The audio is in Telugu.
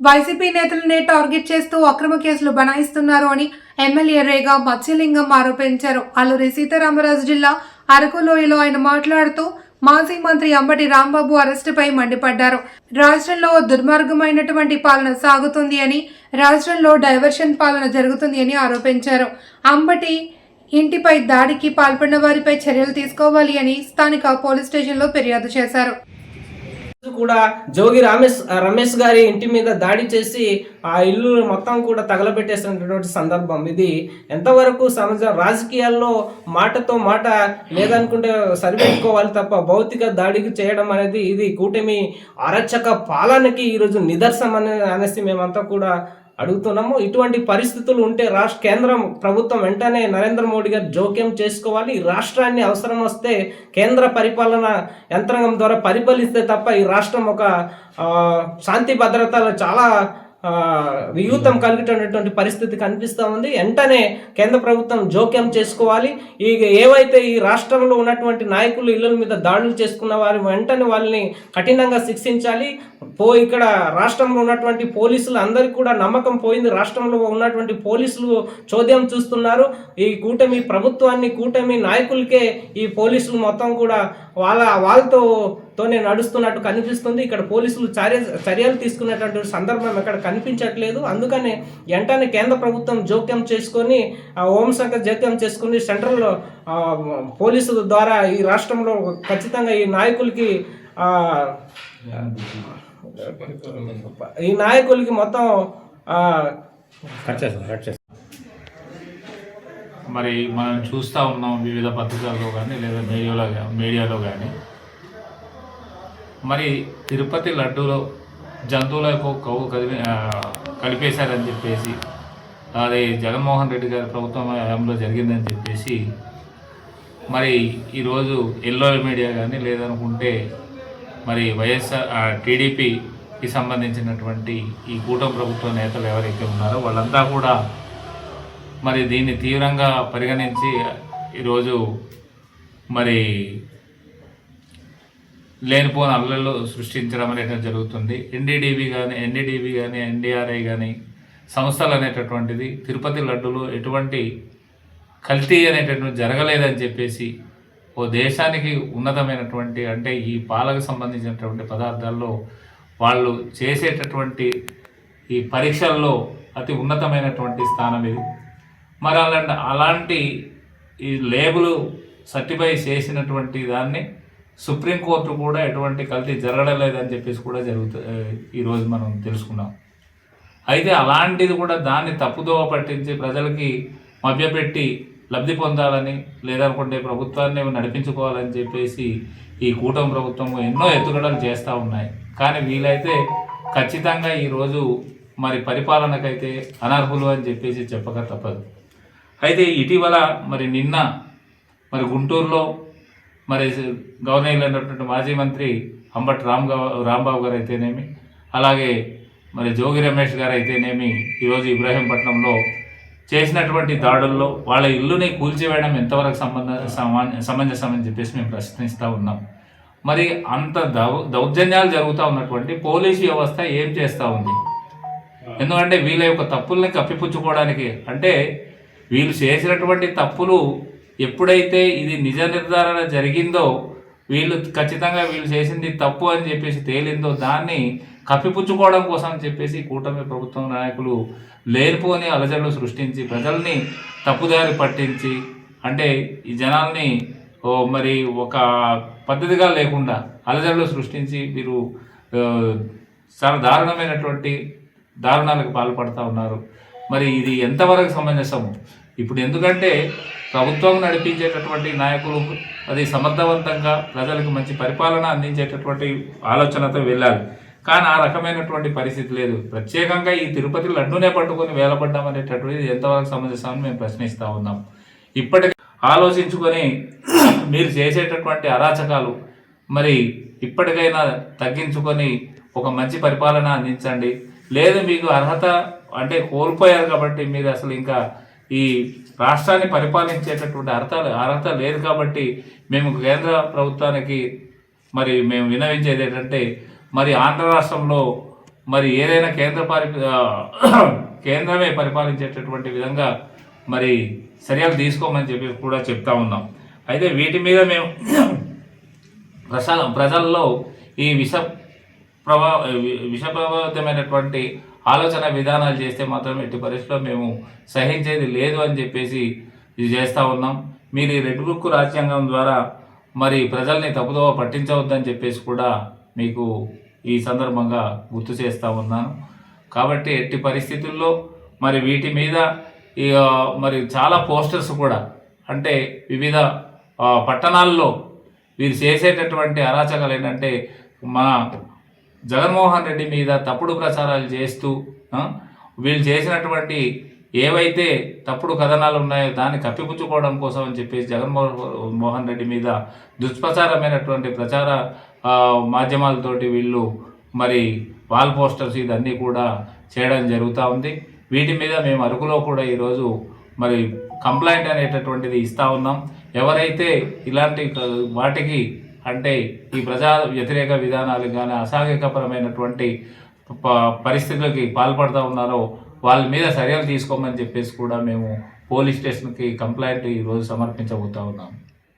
వైసీపీ నేతలనే టార్గెట్ చేస్తూ అక్రమ కేసులు బనాయిస్తున్నారు అని ఎమ్మెల్యే రేగా మత్స్యలింగం ఆరోపించారు. అల్లూరి సీతారామరాజు జిల్లా అరకులోయలో ఆయన మాట్లాడుతూ మాజీ మంత్రి అంబటి రాంబాబు అరెస్టుపై మండిపడ్డారు. రాష్ట్రంలో దుర్మార్గమైనటువంటి పాలన సాగుతుంది అని రాష్ట్రంలో డైవర్షన్ పాలన జరుగుతుంది అని ఆరోపించారు. అంబటి ఇంటిపై దాడికి పాల్పడిన వారిపై చర్యలు తీసుకోవాలి అని స్థానిక పోలీస్ స్టేషన్లో ఫిర్యాదు చేశారు. కూడా జోగి రమేష్ రమేష్ గారి ఇంటి మీద దాడి చేసి ఆ ఇల్లు మొత్తం కూడా తగలబెట్టేసినటువంటి సందర్భం. ఇది ఎంతవరకు సమాజం రాజకీయాల్లో మాటతో మాట లేదనుకుంటే సరిపెట్టుకోవాలి తప్ప భౌతిక దాడికి చేయడం అనేది ఇది కూటమి అరచక పాలనకి ఈరోజు నిదర్శనం అనే అనేసి మేమంతా కూడా అడుగుతున్నాము ఇటువంటి పరిస్థితులు ఉంటే రాష్ట్ర కేంద్రం ప్రభుత్వం వెంటనే నరేంద్ర మోడీ గారు జోక్యం చేసుకోవాలి. ఈ రాష్ట్రాన్ని అవసరం వస్తే కేంద్ర పరిపాలన యంత్రాంగం ద్వారా పరిపాలిస్తే తప్ప ఈ రాష్ట్రం ఒక శాంతి భద్రతలు చాలా వియూతం కలిగేటటువంటి పరిస్థితి కనిపిస్తూ ఉంది. వెంటనే కేంద్ర ప్రభుత్వం జోక్యం చేసుకోవాలి. ఈ ఏవైతే ఈ రాష్ట్రంలో ఉన్నటువంటి నాయకులు ఇళ్ళ మీద దాడులు చేసుకున్న వారి వెంటనే వాళ్ళని కఠినంగా శిక్షించాలి. పో ఇక్కడ రాష్ట్రంలో ఉన్నటువంటి పోలీసులు అందరికీ కూడా నమ్మకం పోయింది. రాష్ట్రంలో ఉన్నటువంటి పోలీసులు చోద్యం చూస్తున్నారు. ఈ కూటమి ప్రభుత్వాన్ని కూటమి నాయకులకే ఈ పోలీసులు మొత్తం కూడా వాళ్ళ వాళ్ళతో తోనే నడుస్తున్నట్టు కనిపిస్తుంది. ఇక్కడ పోలీసులు చర్య చర్యలు తీసుకునేటువంటి సందర్భం ఎక్కడ కనిపించట్లేదు. అందుకనే వెంటనే కేంద్ర ప్రభుత్వం జోక్యం చేసుకొని ఆ హోంశాఖ జోక్యం చేసుకొని సెంట్రల్ పోలీసుల ద్వారా ఈ రాష్ట్రంలో ఖచ్చితంగా ఈ నాయకులకి ఆ, ఈ నాయకులకి మొత్తం ఆ, మరి మనం చూస్తూ ఉన్నాం వివిధ పత్రికల్లో కానీ లేదా మీడియాలో మీడియాలో కానీ. మరి తిరుపతి లడ్డూలో జంతువులకు కొవ్వు కదిలి కలిపేశారని చెప్పేసి అది జగన్మోహన్ రెడ్డి గారి ప్రభుత్వం హయాంలో జరిగిందని చెప్పేసి మరి ఈరోజు ఎల్లో మీడియా కానీ లేదనుకుంటే మరి వైఎస్ఆర్ టీడీపీకి సంబంధించినటువంటి ఈ కూటమి ప్రభుత్వ నేతలు ఎవరైతే ఉన్నారో వాళ్ళంతా కూడా మరి దీన్ని తీవ్రంగా పరిగణించి ఈరోజు మరి లేనిపోని అల్లలు సృష్టించడం అనేది జరుగుతుంది. ఎన్డీడీబీ కానీ ఎన్డీడీబీ కానీ ఎన్డీఆర్ఐ కానీ సంస్థలు అనేటటువంటిది తిరుపతి లడ్డులో ఎటువంటి కల్తీ అనేటటువంటి జరగలేదని చెప్పేసి ఓ దేశానికి ఉన్నతమైనటువంటి అంటే ఈ పాలకు సంబంధించినటువంటి పదార్థాల్లో వాళ్ళు చేసేటటువంటి ఈ పరీక్షల్లో అతి ఉన్నతమైనటువంటి స్థానం ఇది. మరి అలాంటి అలాంటి ఈ లేబుల్ సర్టిఫై చేసినటువంటి దాన్ని సుప్రీంకోర్టు కూడా ఎటువంటి కల్తీ జరగడం లేదని చెప్పేసి కూడా జరుగుతుంది ఈరోజు మనం తెలుసుకున్నాం. అయితే అలాంటిది కూడా దాన్ని తప్పుదోవ పట్టించి ప్రజలకి మభ్యపెట్టి లబ్ధి పొందాలని లేదనుకుంటే ప్రభుత్వాన్ని నడిపించుకోవాలని చెప్పేసి ఈ కూటమి ప్రభుత్వం ఎన్నో ఎత్తుగడలు చేస్తూ ఉన్నాయి. కానీ వీలైతే ఖచ్చితంగా ఈరోజు మరి పరిపాలనకైతే అనర్హులు అని చెప్పేసి చెప్పక తప్పదు. అయితే ఇటీవల మరి నిన్న మరి గుంటూరులో మరి గవర్నర్ అయినటువంటి మాజీ మంత్రి అంబటి రామ్ రాంబాబు గారు అయితేనేమి అలాగే మరి జోగి రమేష్ గారు అయితేనేమి ఈరోజు ఇబ్రాహీంపట్నంలో చేసినటువంటి దాడుల్లో వాళ్ళ ఇల్లుని కూల్చివేయడం ఎంతవరకు సంబంధ సమాన్ సమంజసం అని చెప్పేసి మేము ప్రశ్నిస్తూ ఉన్నాం. మరి అంత దౌ దౌర్జన్యాలు జరుగుతూ ఉన్నటువంటి పోలీసు వ్యవస్థ ఏం చేస్తూ ఉంది? ఎందుకంటే వీళ్ళ యొక్క తప్పుల్ని కప్పిపుచ్చుకోవడానికి అంటే వీళ్ళు చేసినటువంటి తప్పులు ఎప్పుడైతే ఇది నిజ నిర్ధారణ జరిగిందో వీళ్ళు ఖచ్చితంగా వీళ్ళు చేసింది తప్పు అని చెప్పేసి తేలిందో దాన్ని కప్పిపుచ్చుకోవడం కోసం అని చెప్పేసి కూటమి ప్రభుత్వం నాయకులు లేనిపోని అలజడులు సృష్టించి ప్రజల్ని తప్పుదారి పట్టించి అంటే ఈ జనాల్ని ఓ మరి ఒక పద్ధతిగా లేకుండా అలజడులు సృష్టించి వీరు చాలా దారుణమైనటువంటి దారుణాలకు పాల్పడుతూ ఉన్నారు. మరి ఇది ఎంతవరకు సమంజసము? ఇప్పుడు ఎందుకంటే ప్రభుత్వం నడిపించేటటువంటి నాయకులు అది సమర్థవంతంగా ప్రజలకు మంచి పరిపాలన అందించేటటువంటి ఆలోచనతో వెళ్ళాలి కానీ ఆ రకమైనటువంటి పరిస్థితి లేదు. ప్రత్యేకంగా ఈ తిరుపతి లడ్డూనే పట్టుకొని వేలపడ్డం అనేటటువంటిది ఎంతవరకు సమంజసమని అని మేము ప్రశ్నిస్తూ ఉన్నాం. ఇప్పటికీ ఆలోచించుకొని మీరు చేసేటటువంటి అరాచకాలు మరి ఇప్పటికైనా తగ్గించుకొని ఒక మంచి పరిపాలన అందించండి. లేదు మీకు అర్హత అంటే కోల్పోయారు కాబట్టి మీరు అసలు ఇంకా ఈ రాష్ట్రాన్ని పరిపాలించేటటువంటి అర్హత అర్హత లేదు కాబట్టి మేము కేంద్ర ప్రభుత్వానికి మరి మేము వినవించేది ఏంటంటే మరి ఆంధ్ర రాష్ట్రంలో మరి ఏదైనా కేంద్ర పరి కేంద్రమే పరిపాలించేటటువంటి విధంగా మరి చర్యలు తీసుకోమని చెప్పి కూడా చెప్తా ఉన్నాం. అయితే వీటి మీద మేము ప్రజల ప్రజల్లో ఈ విష ప్రభావ విష ప్రభావితమైనటువంటి ఆలోచన విధానాలు చేస్తే మాత్రం ఎట్టి పరిస్థితిలో మేము సహించేది లేదు అని చెప్పేసి ఇది చేస్తూ ఉన్నాం. మీరు ఈ రెడ్ బుక్ రాజ్యాంగం ద్వారా మరి ప్రజల్ని తప్పుదోవ పట్టించవద్దని చెప్పేసి కూడా మీకు ఈ సందర్భంగా గుర్తు చేస్తూ ఉన్నాను. కాబట్టి ఎట్టి పరిస్థితుల్లో మరి వీటి మీద ఇక మరి చాలా పోస్టర్స్ కూడా అంటే వివిధ పట్టణాల్లో వీరు చేసేటటువంటి అరాచకాలు ఏంటంటే మన జగన్మోహన్ రెడ్డి మీద తప్పుడు ప్రచారాలు చేస్తూ వీళ్ళు చేసినటువంటి ఏవైతే తప్పుడు కథనాలు ఉన్నాయో దాన్ని కప్పిపుచ్చుకోవడం కోసం అని చెప్పేసి జగన్మోహన్ మోహన్ రెడ్డి మీద దుష్ప్రచారమైనటువంటి ప్రచార మాధ్యమాలతోటి వీళ్ళు మరి వాల్ పోస్టర్స్ ఇదన్నీ కూడా చేయడం జరుగుతూ ఉంది. వీటి మీద మేము అరకులో కూడా ఈరోజు మరి కంప్లైంట్ అనేటటువంటిది ఇస్తూ ఉన్నాం. ఎవరైతే ఇలాంటి వాటికి అంటే ఈ ప్రజా వ్యతిరేక విధానాలకు కానీ అసాంఘికపరమైనటువంటి ప- పరిస్థితులకి పాల్పడుతూ ఉన్నారో వాళ్ళ మీద చర్యలు తీసుకోమని చెప్పేసి కూడా మేము పోలీస్ స్టేషన్కి కంప్లైంట్ ఈరోజు సమర్పించబోతా ఉన్నాం.